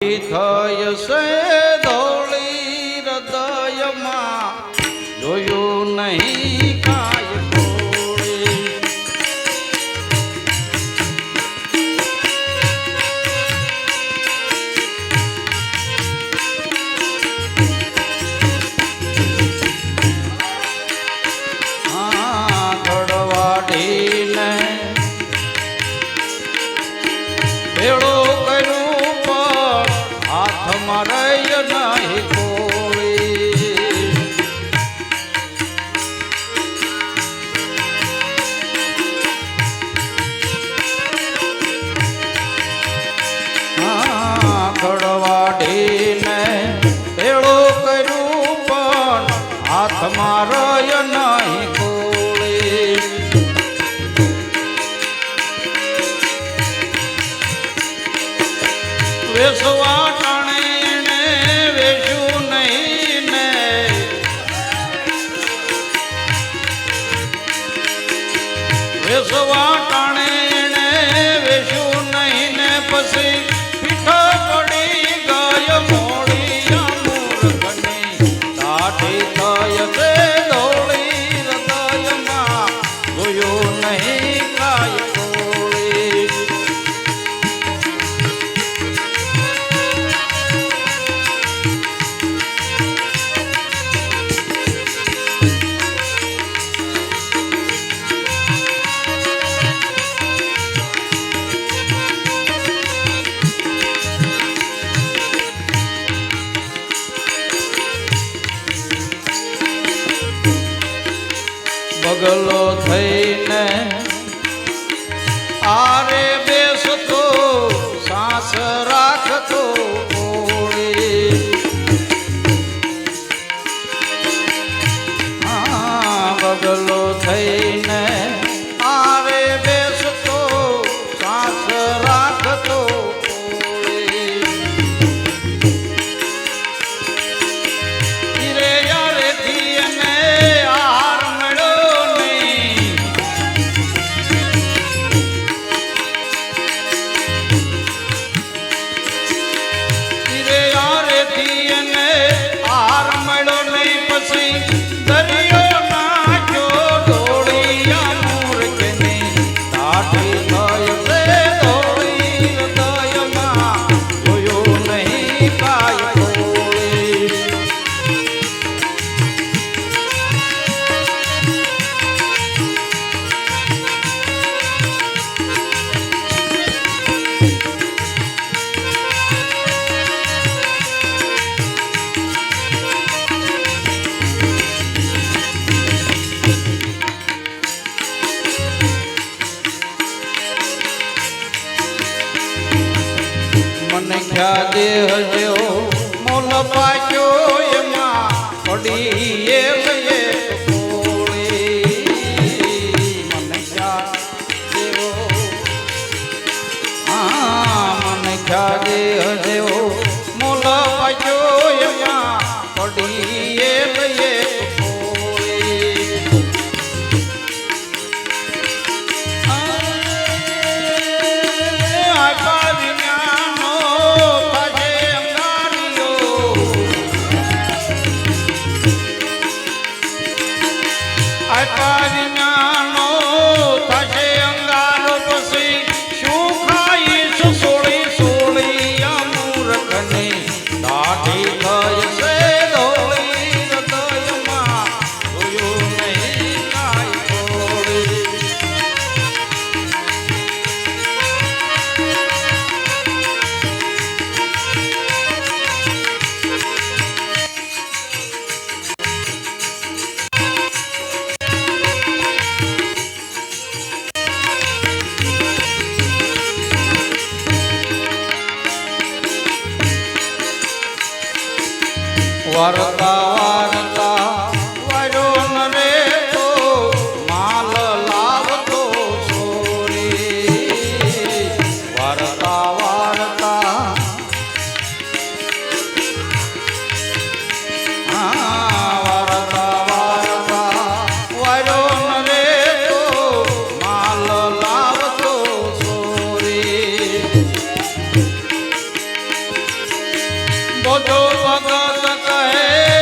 થયશે Hey. પગલો થઈને મને ખ્યાદ હજો mall પાછો એમાં પડી એ મને ખ્યાદ હજો વર્તા બોધો ભગત કહે.